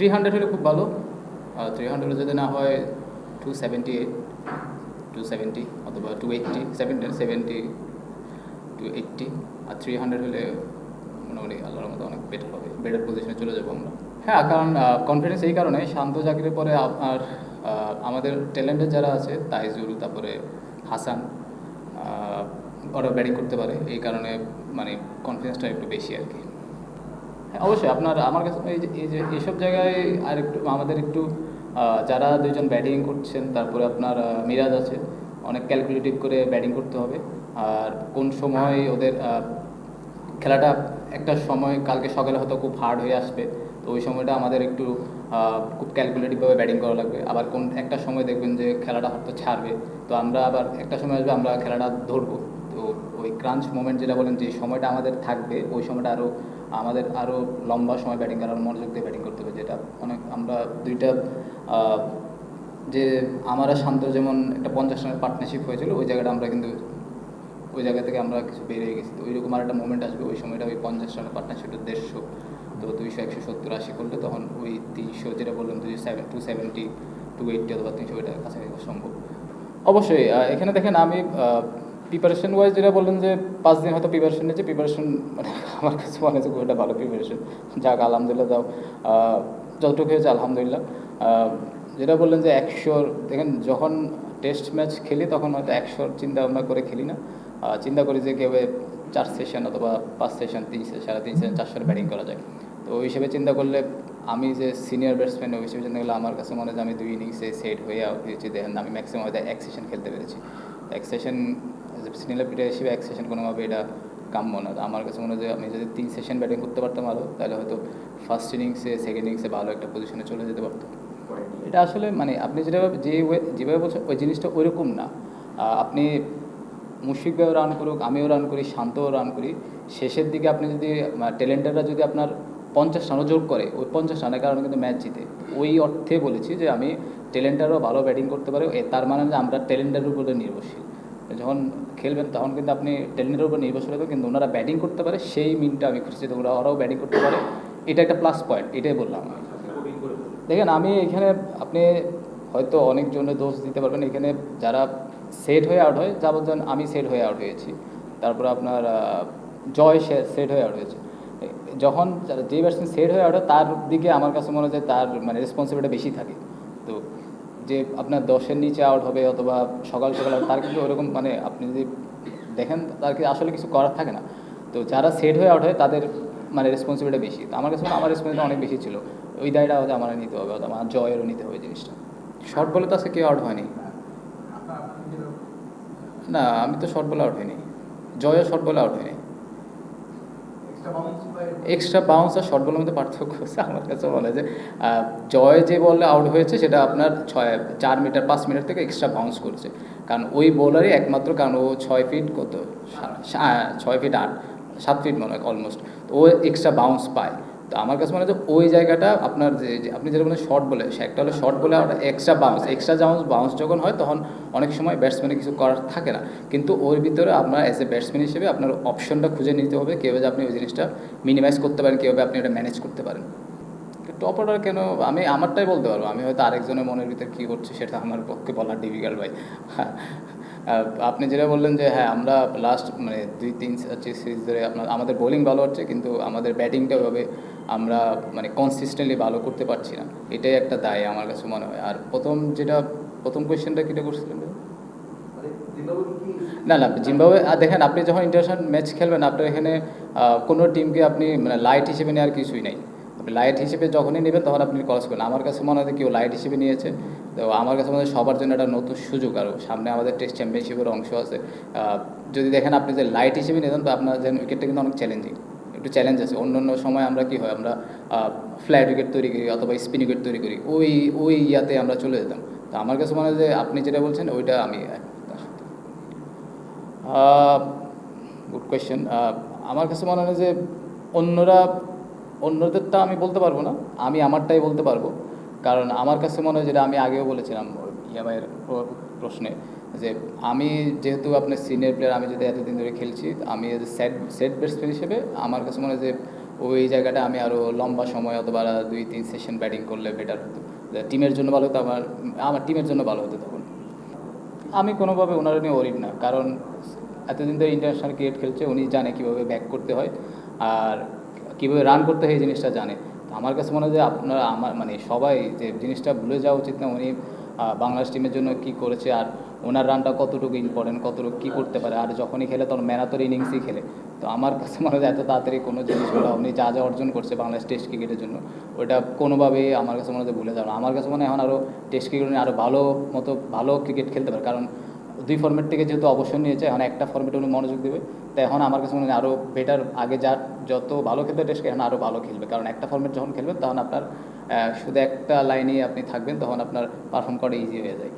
Three hundred হলে খুব ভালো। আর থ্রি হান্ড্রেড যদি না হয় two seventy eight two seventy অথবা two eighty seventy seventy two eighty আর থ্রি হান্ড্রেড হলে মোটামুটি আল্লাহর মতো অনেক বেটার হবে বেটার পজিশনে চলে যাব আমরা। হ্যাঁ কারণ কনফিডেন্স এই কারণে শান্ত জাকিরের পরে আপনার আমাদের ট্যালেন্টের যারা আছে, তাইজুল, তারপরে হাসান ওরা ব্যাটিং করতে পারে। এই কারণে মানে কনফিডেন্সটা একটু বেশি আর কি। হ্যাঁ অবশ্যই। আপনার, আমার কাছে এই যে এই যে, এইসব জায়গায় আর একটু আমাদের একটু যারা দুজন ব্যাটিং করছেন, তারপরে আপনার মিরাজ আছে, অনেক ক্যালকুলেটিভ করে ব্যাটিং করতে হবে। আর কোন সময় ওদের খেলাটা একটা সময়, কালকে সকালে হয়তো খুব হার্ড হয়ে আসবে, তো ওই সময়টা আমাদের একটু খুব ক্যালকুলেটিভভাবে ব্যাটিং করা লাগবে। আবার কোন, একটা সময় দেখবেন যে খেলাটা হয়তো ছাড়বে, তো আমরা আবার একটা সময় আসবে, আমরা খেলাটা ধরবো। তো ওই ক্রাঞ্চ মোমেন্ট যেটা বলেন, যে সময়টা আমাদের থাকবে, ওই সময়টা আরও আমাদের আরও লম্বা সময় ব্যাটিং করার মনোযোগ দিয়ে ব্যাটিং করতে হবে, যেটা অনেক আমরা দুইটা যে আমার শান্ত যেমন একটা পঞ্চাশ রানের পার্টনারশিপ হয়েছিল, ওই জায়গাটা আমরা কিন্তু, ওই জায়গা থেকে আমরা কিছু বেরিয়ে গেছি। তো ওইরকম আর একটা মোমেন্ট আসবে, ওই সময়টা ওই পঞ্চাশ রানের পার্টনারশিপটা দেড়শো, তো দুইশো, একশো সত্তর, আশি করলে তখন ওই তিনশো যেটা বললাম দুই seven two seventy two eighty অথবা তিনশো, ওইটার কাছাকাছি সম্ভব। অবশ্যই এখানে দেখেন আমি প্রিপারেশন ওয়াইজ যেটা বললেন যে পাঁচ দিন হয়তো প্রিপারেশন নিয়েছে প্রিপারেশন মানে আমার কাছে মনে হচ্ছে খুব একটা ভালো প্রিপারেশন যাক, আলহামদুলিল্লাহ দাও। যতটুকু হয়েছে, আলহামদুলিল্লাহ। যেটা বললেন যে একশোর দেখেন, যখন টেস্ট ম্যাচ খেলি, তখন হয়তো একশোর চিন্তা ভাবনা করে খেলি না। চিন্তা করি যে কেউ চার সেশন অথবা পাঁচ সেশন তিন সাড়ে তিন সেশন চারশোর ব্যাটিং করা যায় তো ওই হিসেবে চিন্তা করলে আমি যে সিনিয়র ব্যাটসম্যান ওই হিসেবে চিন্তা করলে আমার কাছে মনে হয় আমি দুই ইনিংসে সেট হয়ে হয়েছি। দেখেন, আমি ম্যাক্সিমাম হয়তো এক সেশন খেলতে পেরেছি। এক সেশন সিনিয়র প্লেয়ার হিসেবে এক সেশন কোনোভাবে এটা কাম্য না। আমার কাছে মনে হয় যে আমি যদি তিন সেশন ব্যাটিং করতে পারতাম আরও তাহলে হয়তো ফার্স্ট ইনিংসে সেকেন্ড ইনিংসে ভালো একটা পজিশনে চলে যেতে পারতাম। এটা আসলে মানে আপনি যেটা যে যেভাবে বলছেন ওই জিনিসটা ওইরকম না। আপনি মুশফিক ভাইও রান করুক, আমিও রান করি, শান্তও রান করি। শেষের দিকে আপনি যদি ট্যালেন্টাররা যদি আপনার পঞ্চাশ রানও যোগ করে, ওই পঞ্চাশ রানের কারণে কিন্তু ম্যাচ জিতে। ওই অর্থে বলেছি যে আমি ট্যালেন্টারও ভালো ব্যাটিং করতে পারে। তার মানে আমরা ট্যালেন্টের উপরে নির্ভরশীল। যখন খেলবেন তখন কিন্তু আপনি ট্যালেন্টের উপর নির্ভরশীল হবে কিন্তু ওনারা ব্যাটিং করতে পারে, সেই মিনটা আমি খুঁজছি ওরা, ওরাও ব্যাটিং করতে পারে। এটা একটা প্লাস পয়েন্ট এটাই বললাম দেখেন, আমি এখানে আপনি হয়তো অনেকজনের দোষ দিতে পারবেন। এখানে যারা সেট হয়ে আউট হয় ধরুন আমি সেট হয়ে আউট হয়েছি, তারপর আপনার জয় সেট হয়ে আউট হয়েছে। যখন যে ব্যাটসম্যান সেট হয়ে আউট হয়, তার দিকে আমার কাছে মনে হয় তার মানে রেসপন্সিবিলিটি বেশি থাকে। যে আপনার দশের নিচে আউট হবে অথবা সকাল সকাল তার কিন্তু ওরকম মানে আপনি যদি দেখেন, তার কি আসলে কিছু করার থাকে না। তো যারা সেট হয়ে আউট হয়, তাদের মানে রেসপন্সিবিলিটি বেশি। তো আমার কাছে আমার রেসপন্সিবিলিটি অনেক বেশি ছিল। ওই দায়টা হয়তো আমার নিতে হবে, অথবা আমার জয়েরও নিতে হবে জিনিসটা। শর্ট বলে তো আজকে কেউ আউট হয়নি। না, আমি তো শর্ট বলে আউট হয়নি জয়ও শর্ট বলে আউট হয়নি। এক্সট্রা বাউন্স আর শর্ট বলের মধ্যে পার্থক্য হচ্ছে আমার কাছে বলে যে জয় যে বলে আউট হয়েছে সেটা আপনার ছয়, চার মিটার পাঁচ মিটার থেকে এক্সট্রা বাউন্স করছে। কারণ ওই বোলারই একমাত্র, কারণ ও ছয় ফিট কত? ছয় ফিট আট, সাত ফিট মনে হয় অলমোস্ট ও এক্সট্রা বাউন্স পায়। তো আমার কাছে মনে হয় ওই জায়গাটা আপনার যে আপনি যেটা বলেন শর্ট বলে, সে একটা হলো শর্ট বলে আর extra bounce extra bounce bounce যখন হয় তখন অনেক সময় ব্যাটসম্যানের কিছু করার থাকে না। কিন্তু ওর ভিতরে আপনার অ্যাজ এ ব্যাটসম্যান হিসেবে আপনার অপশনটা খুঁজে নিতে হবে কীভাবে আপনি ওই জিনিসটা মিনিমাইজ করতে পারেন কীভাবে আপনি এটা ম্যানেজ করতে পারেন। টপ অর্ডার কেন? আমি, আমারটাই বলতে পারব। আমি হয়তো আরেকজনের মনের ভিতরে কী করছে সেটা আমার পক্ষে বলা ডিফিকাল্ট ভাই। আপনি যেটা বললেন যে হ্যাঁ আমরা লাস্ট মানে দুই, তিন সিরিজ ধরে আপনার, আমাদের বোলিং ভালো হচ্ছে, কিন্তু আমাদের ব্যাটিংটা ওইভাবে আমরা মানে কনসিস্টেন্টলি ভালো করতে পারছি না। এটাই একটা দায় আমার কাছে মনে হয়। আর প্রথম যেটা, প্রথম কোয়েশ্চেনটা কিটা করছিলেন? না না, জিম্বাবুয়ে, আর দেখেন, আপনি যখন ইন্টারন্যাশনাল ম্যাচ খেলবেন, আপনার এখানে কোনো টিমকে আপনি মানে লাইট হিসেবে নেওয়ার কিছুই নাই। আপনি লাইট হিসেবে যখনই নেবেন, তখন আপনি কলেজ করবেন। আমার কাছে মনে হয় কেউ লাইট হিসেবে নিয়েছে। তো আমার কাছে মনে হয় সবার জন্য একটা নতুন সুযোগ আরও সামনে আমাদের টেস্ট চ্যাম্পিয়নশিপের অংশ আছে। যদি দেখেন আপনি যে লাইট হিসেবে নিতেন তো আপনার যেন উইকেটটা কিন্তু অনেক চ্যালেঞ্জিং একটু চ্যালেঞ্জ আছে। অন্য অন্য সময় আমরা কি হয়, আমরা ফ্ল্যাট উইকেট তৈরি করি অথবা স্পিন উইকেট তৈরি করি। ওই ওই ইয়াতে আমরা চলে যেতাম। তো আমার কাছে মনে হয় যে আপনি যেটা বলছেন, ওইটা আমি। গুড কোয়েশ্চেন আমার কাছে মনে হয় যে অন্যরা, অন্যদেরটা আমি বলতে পারব না। আমি আমারটাই বলতে পারব। কারণ আমার কাছে মনে হয় যেটা আমি আগেও বলেছিলাম ইয়ামাইয়ের প্রশ্নে যে আমি যেহেতু আপনার সিনিয়র প্লেয়ার আমি যদি এতদিন ধরে খেলছি, আমি সেট সেট ব্যাটসম্যান হিসেবে আমার কাছে মনে হয় যে ওই জায়গাটা আমি আরও লম্বা সময় অথবা দুই, তিন সেশন ব্যাটিং করলে বেটার হতো। টিমের জন্য ভালো হতো, আমার আমার টিমের জন্য ভালো হতো তখন। আমি কোনোভাবে ওনারা নিয়ে ওরিড না, কারণ এতদিন ধরে ইন্টারন্যাশনাল ক্রিকেট খেলছে, উনি জানে কীভাবে ব্যাক করতে হয়, আর কীভাবে রান করতে হয় এই জিনিসটা জানে। আমার কাছে মনে হয় যে আপনারা, আমার মানে সবাই যে জিনিসটা ভুলে যাওয়া উচিত না উনি বাংলাদেশ টিমের জন্য কী করেছে আর ওনার রানটা কতটুকু ইম্পর্টেন্ট কতটুকু কী করতে পারে আর যখনই খেলে তখন ম্যারাথন ইনিংসই খেলে তো আমার কাছে মনে হয় এত তাড়াতাড়ি কোনো জিনিসগুলো উনি যা যা অর্জন করছে বাংলাদেশ টেস্ট ক্রিকেটের জন্য, ওটা কোনোভাবেই আমার কাছে মনে হয় ভুলে না। আমার কাছে মনে হয় এখন আরও টেস্ট ক্রিকেট আরও ভালো মতো ভালো ক্রিকেট খেলতে পারে, কারণ দুই ফর্মেট থেকে যেহেতু অবসর নিয়েছে, এখন একটা ফর্মেটে উনি মনোযোগ দেবে, তাই এখন আমার কাছে মনে হয় আরও বেটার আগে যা যত ভালো খেলতে টেস্ট এখন আরও ভালো খেলবে। কারণ একটা ফর্মেট যখন খেলবেন, তখন আপনার শুধু একটা লাইনেই আপনি থাকবেন, তখন আপনার পারফর্ম করা ইজি হয়ে যায়।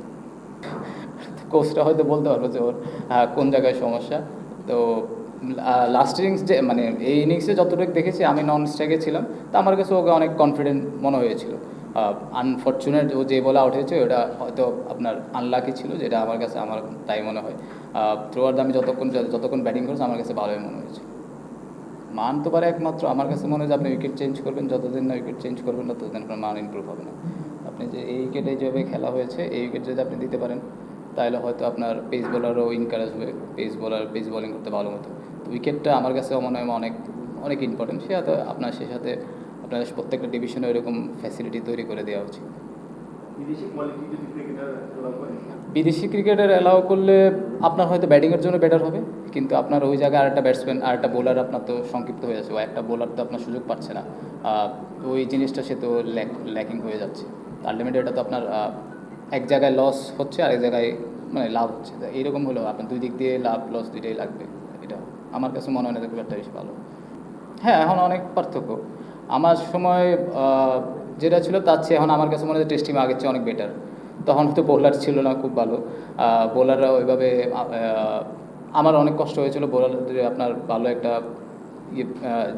কোচটা হয়তো বলতে পারব যে ওর কোন জায়গায় সমস্যা। তো লাস্ট ইনিংস যে মানে এই ইনিংসে যতটুকু দেখেছি, আমি নন স্ট্রাইকে ছিলাম, তো আমার কাছে ওকে অনেক কনফিডেন্ট মনে হয়েছিল। আনফর্চুনেট ও যে বলে আউট হয়েছে ওটা হয়তো আপনার আনলাকি ছিল, যেটা আমার কাছে, আমার তাই মনে হয়। থ্রোয়ার আমি যতক্ষণ যতক্ষণ ব্যাটিং করেছি, আমার কাছে ভালোই মনে হয়েছে। মান তো পারে একমাত্র। আমার কাছে মনে হয় যে আপনি উইকেট চেঞ্জ করবেন, যতদিন না উইকেট চেঞ্জ করবেন না ততদিন আপনার মান ইমপ্রুভ হবে না। আপনি যে এই উইকেটে যেভাবে খেলা হয়েছে, এই উইকেট যদি আপনি দিতে পারেন, তাহলে হয়তো আপনার পেস বোলারও ইনকারেজ হবে পেস বোলার পেস বোলিং করতে ভালো মতো তো উইকেটটা আমার কাছে মনে হয় অনেক অনেক ইম্পর্টেন্ট সে আপনার, সে সাথে আপনার প্রত্যেকটা ডিভিশনে এরকম ফ্যাসিলিটি তৈরি করে দেওয়া উচিত। বিদেশি ক্রিকেটার অ্যালাউ করলে আপনার হয়তো ব্যাটিংয়ের জন্য বেটার হবে, কিন্তু আপনার ওই জায়গায় আরেকটা ব্যাটসম্যান আর একটা বোলার আপনার তো সংক্ষিপ্ত হয়ে যাচ্ছে ও একটা বোলার তো আপনার সুযোগ পাচ্ছে না। ওই জিনিসটা সে তো ল্যাকিং হয়ে যাচ্ছে। আলটিমেটলি এটা তো আপনার এক জায়গায় লস হচ্ছে আর এক জায়গায় মানে লাভ হচ্ছে। তো এইরকম হলেও আপনার দুই দিক দিয়ে লাভ লস দুইটাই লাগবে। এটা আমার কাছে মনে হয় না খুব একটা বেশি ভালো। হ্যাঁ এখন অনেক পার্থক্য। আমার সময় যেটা ছিল তার চেয়ে এখন আমার কাছে মনে হয় টেস্ট টিম আগের চেয়ে অনেক বেটার তখন হয়তো বোলার ছিল না, খুব ভালো। বোলাররা ওইভাবে আমার অনেক কষ্ট হয়েছিল বোলারদের আপনার ভালো একটা ইয়ে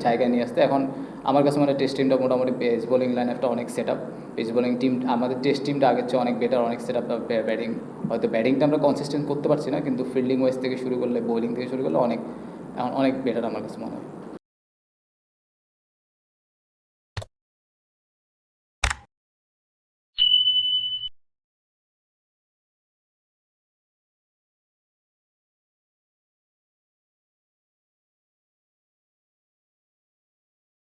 জায়গায় নিয়ে আসতে। এখন আমার কাছে মনে টেস্ট টিমটা মোটামুটি পেস বোলিং লাইন একটা অনেক set up pace bowling team আমাদের টেস্ট টিমটা আগের চেয়ে অনেক বেটার অনেক সেট আপ ব্যাটিং হয়তো ব্যাটিংটা আমরা কনসিস্টেন্ট করতে পারছি না, কিন্তু ফিল্ডিং ওয়াইজ থেকে শুরু করলে বোলিং থেকে শুরু করলে অনেক এখন অনেক বেটার আমার কাছে মনে হয়।